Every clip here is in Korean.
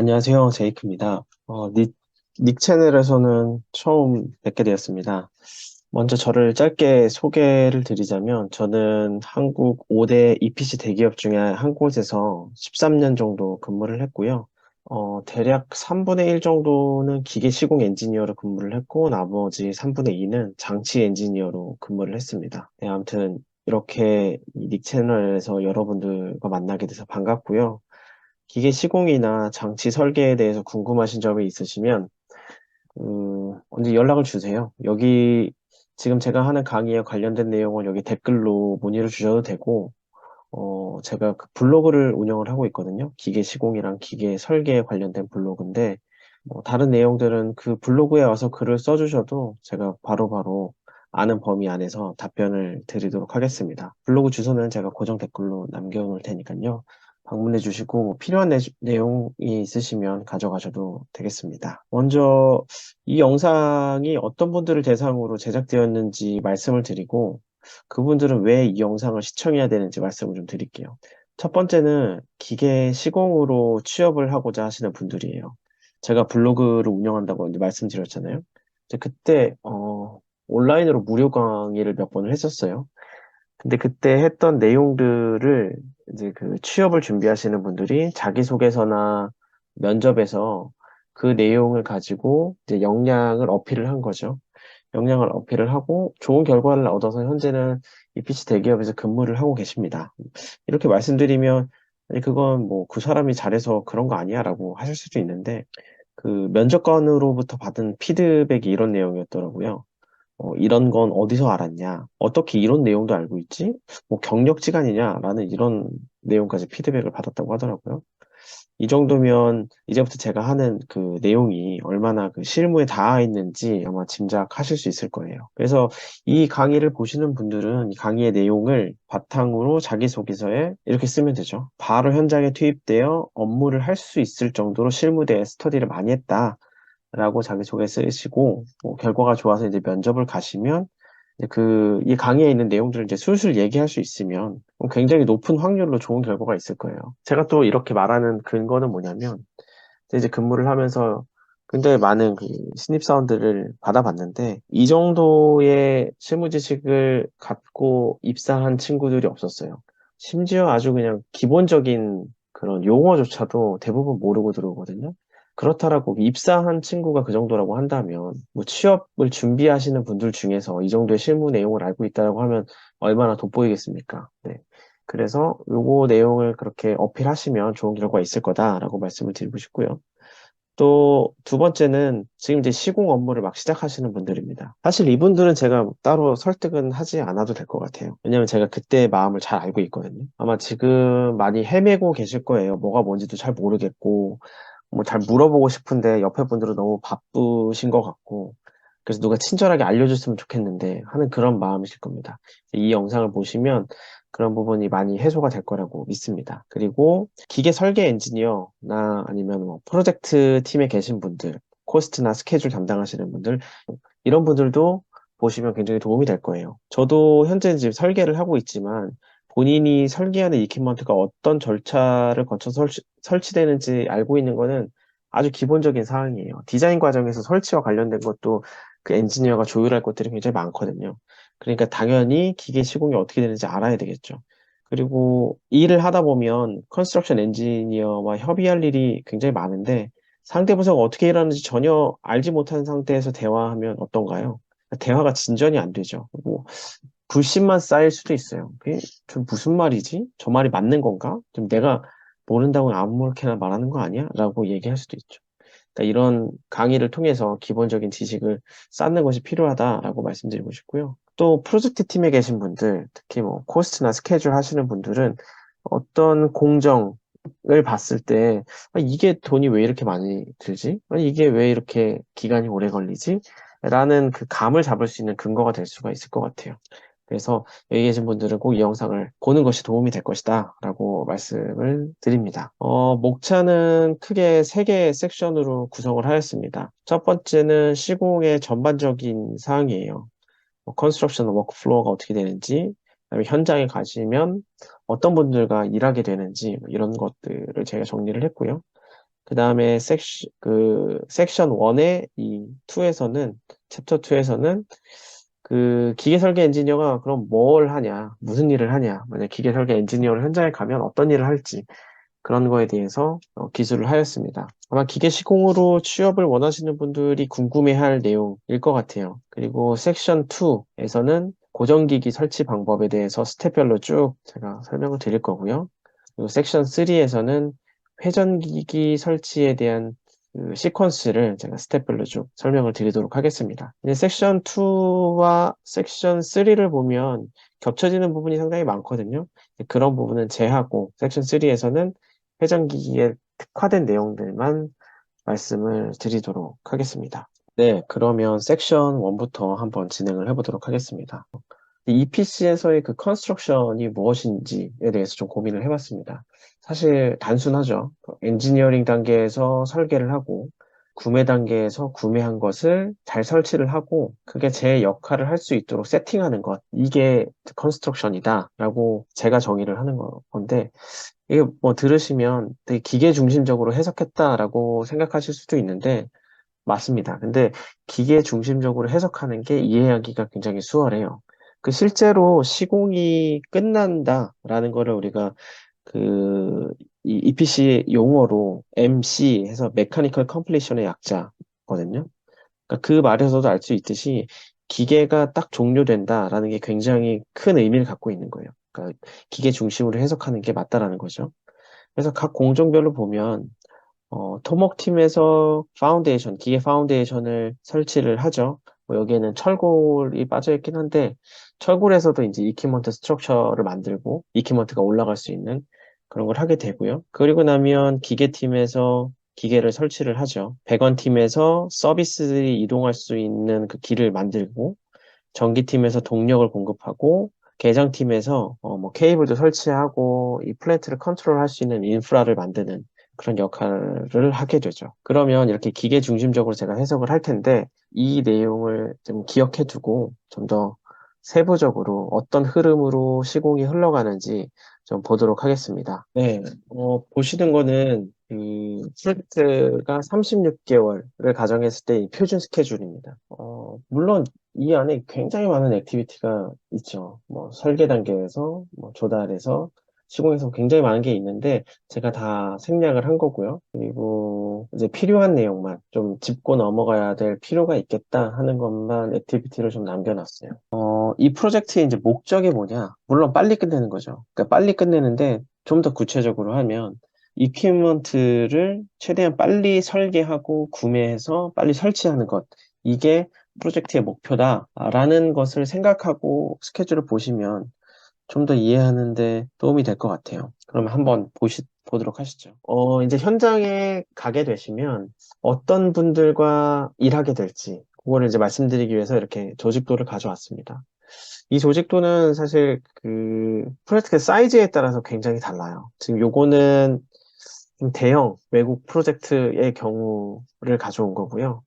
안녕하세요. 제이크입니다. 어, 닉, 닉 채널에서는 처음 뵙게 되었습니다. 먼저 저를 짧게 소개를 드리자면, 저는 한국 5대 EPC 대기업 중에 한 곳에서 13년 정도 근무를 했고요. 어, 대략 3분의 1 정도는 기계 시공 엔지니어로 근무를 했고, 나머지 3분의 2는 장치 엔지니어로 근무를 했습니다. 네, 아무튼 이렇게 이닉 채널에서 여러분들과 만나게 돼서 반갑고요. 기계 시공이나 장치 설계에 대해서 궁금하신 점이 있으시면 음, 언제 연락을 주세요. 여기 지금 제가 하는 강의에 관련된 내용을 여기 댓글로 문의를 주셔도 되고 어, 제가 그 블로그를 운영을 하고 있거든요. 기계 시공이랑 기계 설계에 관련된 블로그인데 뭐 다른 내용들은 그 블로그에 와서 글을 써주셔도 제가 바로바로 아는 범위 안에서 답변을 드리도록 하겠습니다. 블로그 주소는 제가 고정 댓글로 남겨놓을 테니까요. 방문해 주시고 뭐 필요한 내, 내용이 있으시면 가져가셔도 되겠습니다. 먼저 이 영상이 어떤 분들을 대상으로 제작되었는지 말씀을 드리고 그분들은 왜 이 영상을 시청해야 되는지 말씀을 좀 드릴게요. 첫 번째는 기계 시공으로 취업을 하고자 하시는 분들이에요. 제가 블로그를 운영한다고 이제 말씀드렸잖아요. 그때 어, 온라인으로 무료 강의를 몇 번을 했었어요. 근데 그때 했던 내용들을 이제 그 취업을 준비하시는 분들이 자기소개서나 면접에서 그 내용을 가지고 이제 역량을 어필을 한 거죠. 역량을 어필을 하고 좋은 결과를 얻어서 현재는 EPC 대기업에서 근무를 하고 계십니다. 이렇게 말씀드리면 아니 그건 뭐 그 사람이 잘해서 그런 거 아니야 라고 하실 수도 있는데 그 면접관으로부터 받은 피드백이 이런 내용이었더라고요. 어, 이런 건 어디서 알았냐? 어떻게 이런 내용도 알고 있지? 뭐 경력지간이냐? 라는 이런 내용까지 피드백을 받았다고 하더라고요. 이 정도면 이제부터 제가 하는 그 내용이 얼마나 그 실무에 닿아 있는지 아마 짐작하실 수 있을 거예요. 그래서 이 강의를 보시는 분들은 이 강의의 내용을 바탕으로 자기소개서에 이렇게 쓰면 되죠. 바로 현장에 투입되어 업무를 할 수 있을 정도로 실무대에 스터디를 많이 했다. 라고 자기소개 쓰시고 뭐 결과가 좋아서 이제 면접을 가시면 그 이 강의에 있는 내용들을 이제 술술 얘기할 수 있으면 굉장히 높은 확률로 좋은 결과가 있을 거예요. 제가 또 이렇게 말하는 근거는 뭐냐면 이제 근무를 하면서 굉장히 많은 그 신입사원들을 받아봤는데 이 정도의 실무 지식을 갖고 입사한 친구들이 없었어요. 심지어 아주 그냥 기본적인 그런 용어조차도 대부분 모르고 들어오거든요. 그렇다라고 입사한 친구가 그 정도라고 한다면 뭐 취업을 준비하시는 분들 중에서 이 정도의 실무 내용을 알고 있다라고 하면 얼마나 돋보이겠습니까? 네. 그래서 요거 내용을 그렇게 어필하시면 좋은 결과가 있을 거다라고 말씀을 드리고 싶고요. 또 두 번째는 지금 이제 시공 업무를 막 시작하시는 분들입니다. 사실 이분들은 제가 따로 설득은 하지 않아도 될 것 같아요. 왜냐면 제가 그때의 마음을 잘 알고 있거든요. 아마 지금 많이 헤매고 계실 거예요. 뭐가 뭔지도 잘 모르겠고 뭐 잘 물어보고 싶은데 옆에 분들은 너무 바쁘신 것 같고 그래서 누가 친절하게 알려줬으면 좋겠는데 하는 그런 마음이실 겁니다. 이 영상을 보시면 그런 부분이 많이 해소가 될 거라고 믿습니다. 그리고 기계 설계 엔지니어나 아니면 뭐 프로젝트 팀에 계신 분들, 코스트나 스케줄 담당하시는 분들 이런 분들도 보시면 굉장히 도움이 될 거예요. 저도 현재 지금 설계를 하고 있지만 본인이 설계하는 이퀴먼트가 어떤 절차를 거쳐 설치, 설치되는지 알고 있는 거는 아주 기본적인 사항이에요. 디자인 과정에서 설치와 관련된 것도 그 엔지니어가 조율할 것들이 굉장히 많거든요. 그러니까 당연히 기계 시공이 어떻게 되는지 알아야 되겠죠. 그리고 일을 하다 보면 컨스트럭션 엔지니어와 협의할 일이 굉장히 많은데 상대 부서가 어떻게 일하는지 전혀 알지 못한 상태에서 대화하면 어떤가요? 대화가 진전이 안 되죠. 뭐 불신만 쌓일 수도 있어요. 그게 좀 무슨 말이지? 저 말이 맞는 건가? 좀 내가 모른다고 아무렇게나 말하는 거 아니야? 라고 얘기할 수도 있죠. 그러니까 이런 강의를 통해서 기본적인 지식을 쌓는 것이 필요하다라고 말씀드리고 싶고요. 또 프로젝트 팀에 계신 분들, 특히 뭐 코스트나 스케줄 하시는 분들은 어떤 공정 을 봤을 때 아, 이게 돈이 왜 이렇게 많이 들지? 아니 이게 왜 이렇게 기간이 오래 걸리지? 라는 그 감을 잡을 수 있는 근거가 될 수가 있을 것 같아요. 그래서 여기 계신 분들은 꼭 이 영상을 보는 것이 도움이 될 것이다 라고 말씀을 드립니다. 어, 목차는 크게 세 개의 섹션으로 구성을 하였습니다. 첫 번째는 시공의 전반적인 사항이에요. 뭐, 컨스트럭션 워크플로어가 어떻게 되는지, 그다음에 현장에 가시면 어떤 분들과 일하게 되는지 뭐 이런 것들을 제가 정리를 했고요. 그 다음에 섹션, 그, 섹션 1의 이 2에서는, 챕터 2에서는 그 기계 설계 엔지니어가 그럼 뭘 하냐, 무슨 일을 하냐, 만약 기계 설계 엔지니어를 현장에 가면 어떤 일을 할지, 그런 거에 대해서 어, 기술을 하였습니다. 아마 기계 시공으로 취업을 원하시는 분들이 궁금해할 내용일 것 같아요. 그리고 섹션 2에서는 고정기기 설치 방법에 대해서 스텝별로 쭉 제가 설명을 드릴 거고요. 그리고 섹션 3에서는 회전기기 설치에 대한 그 시퀀스를 제가 스텝별로 쭉 설명을 드리도록 하겠습니다. 이제 섹션 2와 섹션 3를 보면 겹쳐지는 부분이 상당히 많거든요. 그런 부분은 제하고 섹션 3에서는 회전기기에 특화된 내용들만 말씀을 드리도록 하겠습니다. 네, 그러면 섹션 1부터 한번 진행을 해보도록 하겠습니다. EPC에서의 그 컨스트럭션이 무엇인지에 대해서 좀 고민을 해봤습니다. 사실 단순하죠. 엔지니어링 단계에서 설계를 하고 구매 단계에서 구매한 것을 잘 설치를 하고 그게 제 역할을 할 수 있도록 세팅하는 것 이게 컨스트럭션이다 라고 제가 정의를 하는 건데 이게 뭐 들으시면 되게 기계 중심적으로 해석했다 라고 생각하실 수도 있는데 맞습니다. 근데 기계 중심적으로 해석하는 게 이해하기가 굉장히 수월해요. 그 실제로 시공이 끝난다 라는 거를 우리가 그 이 EPC 용어로 MC 해서 메카니컬 컴플리션의 약자거든요. 그러니까 그 말에서도 알 수 있듯이 기계가 딱 종료된다라는 게 굉장히 큰 의미를 갖고 있는 거예요. 그러니까 기계 중심으로 해석하는 게 맞다라는 거죠. 그래서 각 공정별로 보면 어, 토목팀에서 파운데이션, 기계 파운데이션을 설치를 하죠. 뭐 여기에는 철골이 빠져 있긴 한데 철골에서도 이제 이퀴먼트 스트럭처를 만들고 이퀴먼트가 올라갈 수 있는 그런 걸 하게 되고요. 그리고 나면 기계팀에서 기계를 설치를 하죠. 배관팀에서 서비스들이 이동할 수 있는 그 길을 만들고 전기팀에서 동력을 공급하고 개장팀에서 어, 뭐 케이블도 설치하고 이 플랜트를 컨트롤할 수 있는 인프라를 만드는 그런 역할을 하게 되죠. 그러면 이렇게 기계 중심적으로 제가 해석을 할 텐데 이 내용을 좀 기억해 두고 좀 더 세부적으로 어떤 흐름으로 시공이 흘러가는지 좀 보도록 하겠습니다. 네, 어, 보시는 거는 그 프로젝트가 36개월을 가정했을 때이 표준 스케줄입니다. 어, 물론 이 안에 굉장히 많은 액티비티가 있죠. 뭐 설계 단계에서 뭐 조달해서 시공에서 굉장히 많은 게 있는데 제가 다 생략을 한 거고요. 그리고 이제 필요한 내용만 좀 짚고 넘어가야 될 필요가 있겠다 하는 것만 액티비티를 좀 남겨놨어요. 어, 이 프로젝트의 이제 목적이 뭐냐? 물론 빨리 끝내는 거죠. 그러니까 빨리 끝내는데 좀 더 구체적으로 하면 이퀴먼트를 최대한 빨리 설계하고 구매해서 빨리 설치하는 것. 이게 프로젝트의 목표다라는 것을 생각하고 스케줄을 보시면 좀 더 이해하는데 도움이 될 것 같아요. 그러면 한번 보시, 보도록 하시죠. 어, 이제 현장에 가게 되시면 어떤 분들과 일하게 될지, 그거를 이제 말씀드리기 위해서 이렇게 조직도를 가져왔습니다. 이 조직도는 사실 그 프로젝트 사이즈에 따라서 굉장히 달라요. 지금 요거는 좀 대형 외국 프로젝트의 경우를 가져온 거고요.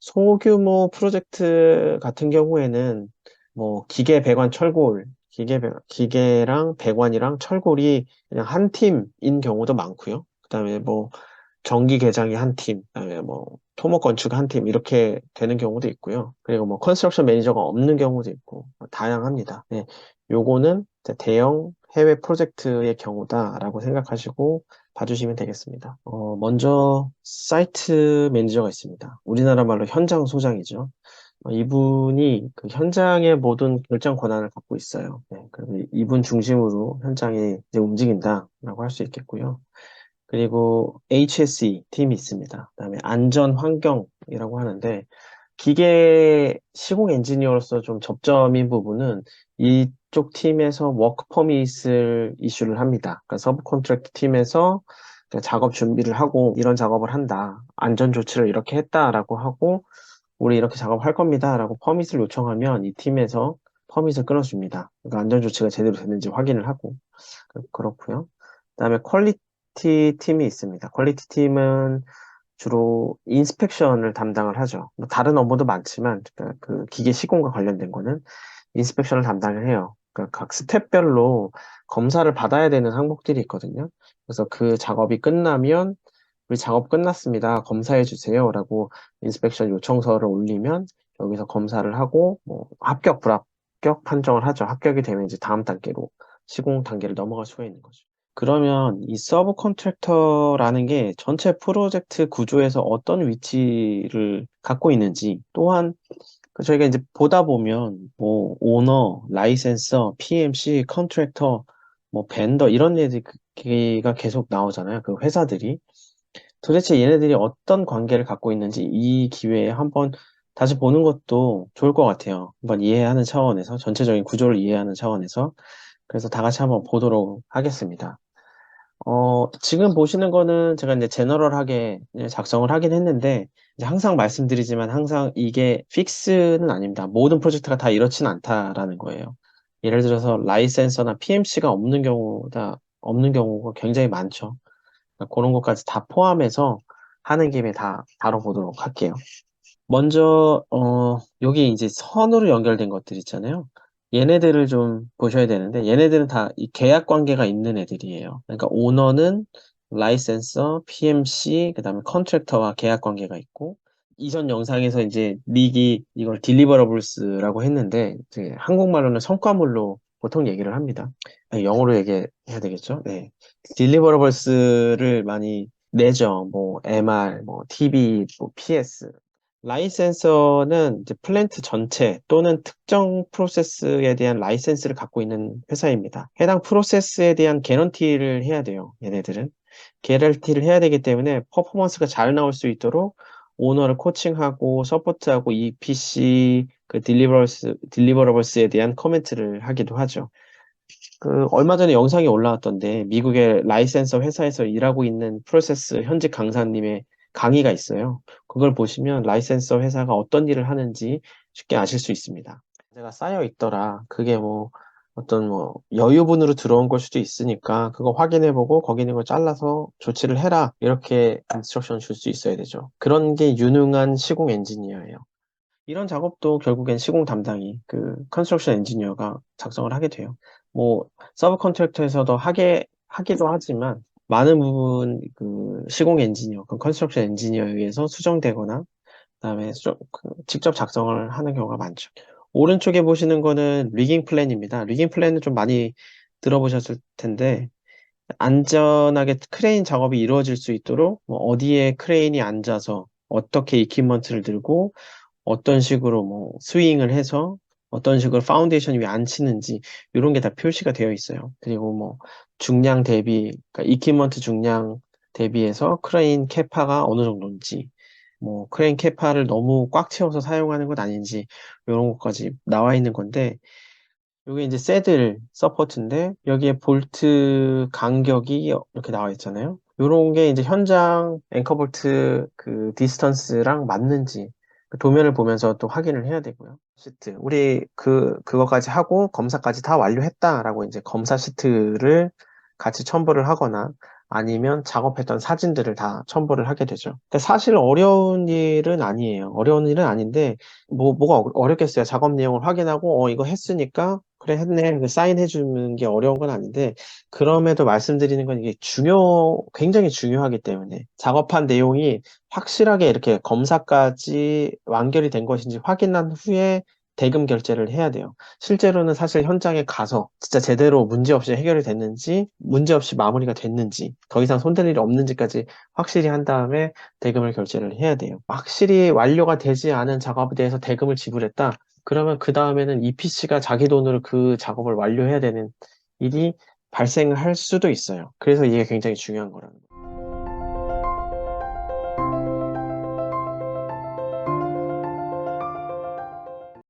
소규모 프로젝트 같은 경우에는 뭐 기계, 배관, 철골, 기계, 배- 기계랑 배관이랑 철골이 그냥 한 팀인 경우도 많고요. 그 다음에 뭐 전기 개장이 한 팀, 그다음에 뭐 토목 건축 한 팀 이렇게 되는 경우도 있고요. 그리고 뭐 컨스트럭션 매니저가 없는 경우도 있고 뭐 다양합니다. 네, 요거는 대형 해외 프로젝트의 경우다라고 생각하시고 봐주시면 되겠습니다. 어, 먼저 사이트 매니저가 있습니다. 우리나라 말로 현장 소장이죠. 어, 이분이 그 현장의 모든 결정 권한을 갖고 있어요. 네, 그리고 이- 이분 중심으로 현장이 이제 움직인다라고 할 수 있겠고요. 그리고 HSE 팀이 있습니다. 그다음에 안전 환경이라고 하는데 기계 시공 엔지니어로서 좀 접점인 부분은 이쪽 팀에서 워크 퍼밋을 이슈를 합니다. 그러니까 서브 컨트랙트 팀에서 그 작업 준비를 하고 이런 작업을 한다. 안전 조치를 이렇게 했다라고 하고 우리 이렇게 작업할 겁니다 라고 퍼밋을 요청하면 이 팀에서 퍼밋을 끊어줍니다. 그러니까 안전 조치가 제대로 됐는지 확인을 하고 그- 그렇고요. 그 다음에 퀄리티 팀이 있습니다. 퀄리티 팀은 주로 인스펙션을 담당을 하죠. 뭐 다른 업무도 많지만 그러니까 그 기계 시공과 관련된 거는 인스펙션을 담당을 해요. 그러니까 각 스텝별로 검사를 받아야 되는 항목들이 있거든요. 그래서 그 작업이 끝나면 우리 작업 끝났습니다. 검사해 주세요. 라고 인스펙션 요청서를 올리면 여기서 검사를 하고 뭐 합격, 불합격 판정을 하죠. 합격이 되면 이제 다음 단계로 시공 단계를 넘어갈 수가 있는 거죠. 그러면 이 서브 컨트랙터라는 게 전체 프로젝트 구조에서 어떤 위치를 갖고 있는지 또한 그 저희가 이제 보다 보면 뭐 오너, 라이센서, PMC, 컨트랙터, 뭐 벤더 이런 얘기가 계속 나오잖아요. 그 회사들이 도대체 얘네들이 어떤 관계를 갖고 있는지 이 기회에 한번 다시 보는 것도 좋을 것 같아요. 한번 이해하는 차원에서 전체적인 구조를 이해하는 차원에서 그래서 다 같이 한번 보도록 하겠습니다. 어, 지금 보시는 거는 제가 이제 제너럴하게 작성을 하긴 했는데, 항상 말씀드리지만 항상 이게 픽스는 아닙니다. 모든 프로젝트가 다 이렇지는 않다라는 거예요. 예를 들어서 라이센서나 PMC가 없는 경우다, 없는 경우가 굉장히 많죠. 그런 것까지 다 포함해서 하는 김에 다 다뤄보도록 할게요. 먼저, 어, 여기 이제 선으로 연결된 것들 있잖아요. 얘네들을 좀 보셔야 되는데 얘네들은 다 이 계약 관계가 있는 애들이에요. 그러니까 오너는 라이센서, PMC, 그다음에 컨트랙터와 계약 관계가 있고 이전 영상에서 이제 릭이 이걸 딜리버러블스라고 했는데 한국말로는 성과물로 보통 얘기를 합니다. 아니, 영어로 얘기해야 되겠죠? 네. 딜리버러블스를 많이 내죠. 뭐 MR, 뭐 TB, 뭐 PS 라이센서는 이제 플랜트 전체 또는 특정 프로세스에 대한 라이센스를 갖고 있는 회사입니다. 해당 프로세스에 대한 개런티를 해야 돼요. 얘네들은. 개런티를 해야 되기 때문에 퍼포먼스가 잘 나올 수 있도록 오너를 코칭하고 서포트하고 EPC 그 딜리버러스 딜리버러블스에 대한 코멘트를 하기도 하죠. 그 얼마 전에 영상이 올라왔던데 미국의 라이센서 회사에서 일하고 있는 프로세스 현직 강사님의 강의가 있어요. 그걸 보시면 라이센서 회사가 어떤 일을 하는지 쉽게 아실 수 있습니다. 제가 쌓여 있더라. 그게 뭐 어떤 뭐 여유분으로 들어온 걸 수도 있으니까 그거 확인해 보고 거기 있는 걸 잘라서 조치를 해라 이렇게 인스트럭션 줄 수 있어야 되죠. 그런 게 유능한 시공 엔지니어예요. 이런 작업도 결국엔 시공 담당이 그 컨스트럭션 엔지니어가 작성을 하게 돼요. 뭐 서브 컨트랙터에서도 하게 하기도 하지만 많은 부분 그 시공 엔지니어, 그 컨스트럭션 엔지니어에 의해서 수정되거나 그다음에 수, 그 직접 작성을 하는 경우가 많죠. 오른쪽에 보시는 거는 리깅 플랜입니다. 리깅 플랜은 좀 많이 들어보셨을 텐데 안전하게 크레인 작업이 이루어질 수 있도록 뭐 어디에 크레인이 앉아서 어떻게 이퀴먼트를 들고 어떤 식으로 뭐 스윙을 해서 어떤 식으로 파운데이션 위에 앉히는지 이런 게 다 표시가 되어 있어요. 그리고 뭐 중량 대비, 그러니까 이퀴먼트 중량 대비해서 크레인 캐파가 어느 정도인지, 뭐 크레인 캐파를 너무 꽉 채워서 사용하는 것 아닌지 이런 것까지 나와 있는 건데 여기 이제 새들 서포트인데 여기에 볼트 간격이 이렇게 나와 있잖아요. 이런 게 이제 현장 앵커 볼트 그 디스턴스랑 맞는지 그 도면을 보면서 또 확인을 해야 되고요. 시트. 우리 그, 그거까지 하고 검사까지 다 완료했다라고 이제 검사 시트를 같이 첨부를 하거나 아니면 작업했던 사진들을 다 첨부를 하게 되죠. 근데 사실 어려운 일은 아니에요. 어려운 일은 아닌데, 뭐, 뭐가 어렵겠어요. 작업 내용을 확인하고, 어, 이거 했으니까, 그래, 했네. 그 사인해 주는 게 어려운 건 아닌데, 그럼에도 말씀드리는 건 이게 중요, 굉장히 중요하기 때문에, 작업한 내용이 확실하게 이렇게 검사까지 완결이 된 것인지 확인한 후에 대금 결제를 해야 돼요. 실제로는 사실 현장에 가서 진짜 제대로 문제없이 해결이 됐는지, 문제없이 마무리가 됐는지, 더 이상 손댈 일이 없는지까지 확실히 한 다음에 대금을 결제를 해야 돼요. 확실히 완료가 되지 않은 작업에 대해서 대금을 지불했다. 그러면 그 다음에는 EPC가 자기 돈으로 그 작업을 완료해야 되는 일이 발생할 수도 있어요. 그래서 이게 굉장히 중요한 거라는 거예요.